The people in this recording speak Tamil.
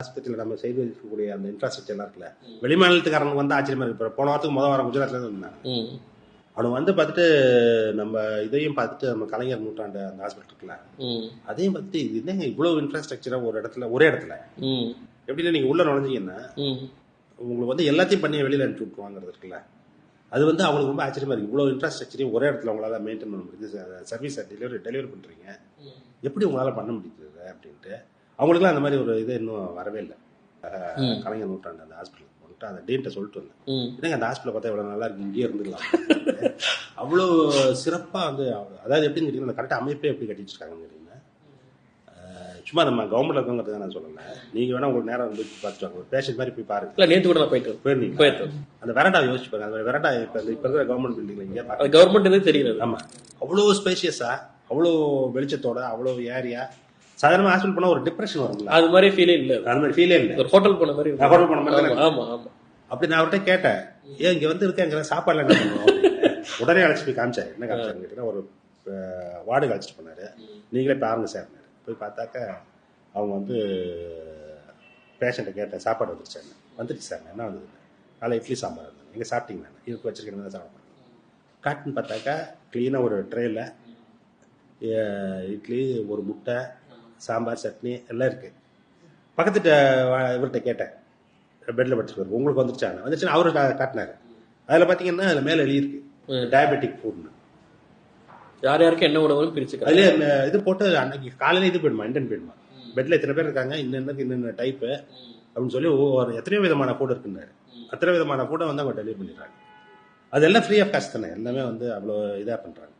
ஆஸ்பத்திரியில் நம்ம செய்து இருக்கக்கூடிய அந்த இன்ஃப்ராஸ்ட்ரக்சர் எல்லாம் இருக்குல்ல. வெளிமாநிலத்துக்காரனுக்கு வந்து ஆச்சரியமா இருக்கு. இப்ப போன வாரத்துக்கு முதல் வாரம் குஜராத்ல இருந்து வந்தாங்க. ம். அவனுக்கு வந்து பார்த்துட்டு நம்ம இதையும் பார்த்துட்டு நம்ம கலைஞர் நூற்றாண்டு அந்த ஹாஸ்பிட்டல் இருக்குல்ல. அதையும் பார்த்துட்டு இது என்னங்க இவ்வளவு இன்ஃப்ராஸ்ட்ரக்சரா ஒரு இடத்துல ஒரே இடத்துல? எப்படின்னா நீங்க உள்ள நுழைஞ்சீங்கன்னா உங்களுக்கு வந்து எல்லாத்தையும் பண்ணி வெளியில அனுப்பிச்சு விட்டுருவாங்கிறது இருக்குல்ல. அது வந்து அவங்களுக்கு ரொம்ப ஆச்சரியமா இருக்கு. இவ்வளவு இன்ஃப்ராஸ்ட்ரக்சரையும் ஒரே இடத்துல உங்களால மெயின்டைன் பண்ண முடியுது. சர்வீஸ் டெலிவரி டெலிவரி பண்றீங்க. எப்படி உங்களால பண்ண முடியுது அப்படின்ட்டு. அவங்களுக்குலாம் அந்த மாதிரி ஒரு இது இன்னும் வரவே இல்லை. கலைஞர் நூற்றாண்டு அந்த ஹாஸ்பிட்டல் வந்துட்டு அந்த டேட்டை சொல்லிட்டு வந்தேன். என்னங்க அந்த ஹாஸ்பிட்டல் பார்த்தா இவ்வளவு நல்லா இருக்கு? இங்கேயே இருந்துக்கலாம் அவ்வளோ சிறப்பா வந்து அதாவது எப்படின்னு கேட்டீங்கன்னா அந்த கரெக்டாக அமைப்பே எப்படி கட்டி வச்சிருக்காங்கன்னு கேட்டீங்கன்னா சும்மா நம்ம கவர்மெண்ட் இருக்கவங்கிறத நான் சொல்லலை நீங்க வேணா உங்களுக்கு நேரம் வந்து பார்த்துட்டு வாங்க. பேஷண்ட் மாதிரி போய் பாருங்க. இல்ல நேத்து கூட போயிட்டு. போயிருந்தீங்க போயிட்டு. அந்த வெரண்டா யோசிச்சு பாருங்க. அந்த வெரண்டா இப்ப இப்ப இருக்கிற கவர்மெண்ட் பில்டிங்ல இங்கே கவர்மெண்ட் தெரியல அது. ஆமா. அவ்வளோ ஸ்பேஷியஸா அவ்வளோ வெளிச்சத்தோட அவ்வளோ ஏரியா சாதாரண ஹாஸ்பிட்டல் போனா ஒரு டிப்ரெஷன் வரும்ல. அது மாதிரி ஃபீலே இல்ல. அது. மாதிரி ஃபீலே இல்லை. ஒரு ஹோட்டல் போன மாதிரி hotel போன மாதிரி ஆமா? ஆமா. அப்படி நான் அவர்கிட்ட கேட்டேன் ஏன் இங்க வந்து இருக்கேங்கிற சாப்பாடுல என்ன பண்ணுவோம்? அப்படின்னு. உடனே அழைச்சிட்டு போய் காமிச்சாரு. என்ன காமிச்சாருன்னு கேட்டீங்கன்னா ஒரு வார்டு அழைச்சிட்டு போனாரு. நீங்களே பாருங்க சார் போய் பார்த்தாக்க அவங்க வந்து பேஷண்ட்டை கேட்டேன் சாப்பாடு வந்துருச்சு வந்துருச்சு சார். என்ன வந்தது? காலை இட்லி சாம்பார் இருந்தது நீங்கள் சாப்பிட்டீங்க இருக்கு வச்சிருக்கேன் சாப்பிட காட்டுன்னு பார்த்தாக்கா க்ளீனாக ஒரு ட்ரேயில் இட்லி ஒரு முட்டை சாம்பார் சட்னி எல்லாம் இருக்கு. பக்கத்து ட- இவர்கிட்ட கேட்டேன். பெட்டில் படுத்துருக்காரு. உங்களுக்கு வந்துருச்சா? வந்துருச்சுன்னா அவரு காட்டினாரு. அதில் பார்த்தீங்கன்னா அதில் மேலே எழுதியிருக்கு. டயபெட்டிக் ஃபுட்னு யார் யாருக்கு என்ன உணவுன்னு அதுலேயே அந்த இது போட்டு அன்னைக்கு காலையில இது போயிடுமா? இண்டன் போயிடுமா? பெட்ல இத்தனை பேர் இருக்காங்க. இன்னென்ன இன்னென்ன டைப்பு அப்படின்னு சொல்லி ஒவ்வொரு எத்தனையோ விதமான ஃபுட் இருக்குன்னாரு. அத்தனை விதமான ஃபுட்டை வந்து அவங்க டெலிவரி பண்ணிடுறாங்க. அது எல்லாம் ஃப்ரீ ஆஃப் காஸ்ட் தானே. எல்லாமே வந்து அவ்வளோ இதாக பண்றாங்க.